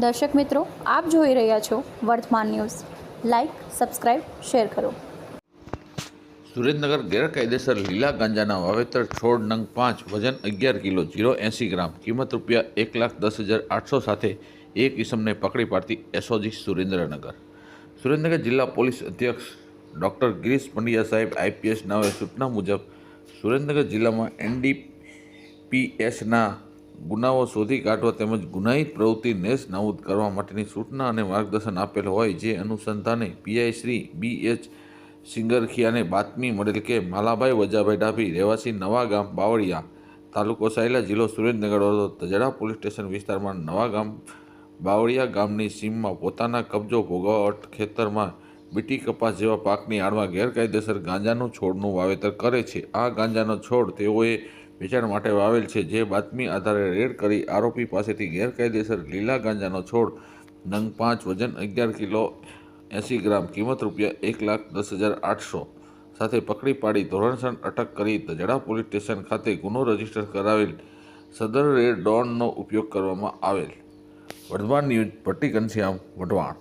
દર્શક મિત્રો, આપ જોઈ રહ્યા છો વર્તમાન ન્યૂઝ. લાઈક સબસ્ક્રાઇબ શેર કરો. સુરેન્દ્રનગર ગેરકાયદેસર લીલા ગાંજાના વાવેતર છોડ નંગ પાંચ, વજન અગિયાર કિલો, જીરો એંસી ગ્રામ, કિંમત રૂપિયા એક લાખ દસ હજાર આઠસો સાથે એક ઇસમને પકડી પાડતી એસઓજી સુરેન્દ્રનગર. સુરેન્દ્રનગર જિલ્લા પોલીસ અધ્યક્ષ ડૉક્ટર ગિરીશ પંડ્યા સાહેબ આઈપીએસ નાવે સૂચના મુજબ સુરેન્દ્રનગર જિલ્લામાં એનડીપીએસના ગુનાઓ શોધી કાઢવા તેમજ ગુનાહિત પ્રવૃત્તિ નેસ નાબૂદ કરવા માટેની સૂચના અને માર્ગદર્શન આપેલ હોય જે અનુસંધાને પીઆઈ શ્રી બી એચ સિંગરખિયાને બાતમી મળેલ કે માલાભાઈ વજાભાઈ ડાભી રહેવાસી નવા ગામ બાવળિયા તાલુકો સાયલા જિલ્લો સુરેન્દ્રનગર તજડા પોલીસ સ્ટેશન વિસ્તારમાં નવા ગામ બાવળિયા ગામની સીમમાં પોતાના કબજો ભોગવટ ખેતરમાં બીટી કપાસ જેવા પાકની આડમાં ગેરકાયદેસર ગાંજાનું છોડનું વાવેતર કરે છે. આ ગાંજાનો છોડ તેઓએ વેચાણ માટે વાવેલ છે. જે બાતમી આધારે રેડ કરી આરોપી પાસેથી ગેરકાયદેસર લીલા ગાંજાનો છોડ, નંગ પાંચ વજન અગિયાર કિલો એંસી ગ્રામ કિંમત રૂપિયા એક લાખ દસ હજાર આઠસો સાથે પકડી પાડી ધોરણસર અટક કરી તજડા પોલીસ સ્ટેશન ખાતે ગુનો રજિસ્ટર કરાવેલ સદર રેડ ડોનનો ઉપયોગ કરવામાં આવેલ. વઢવાણ ન્યૂઝ ભટ્ટી ઘનશ્યામ વઢવાણ.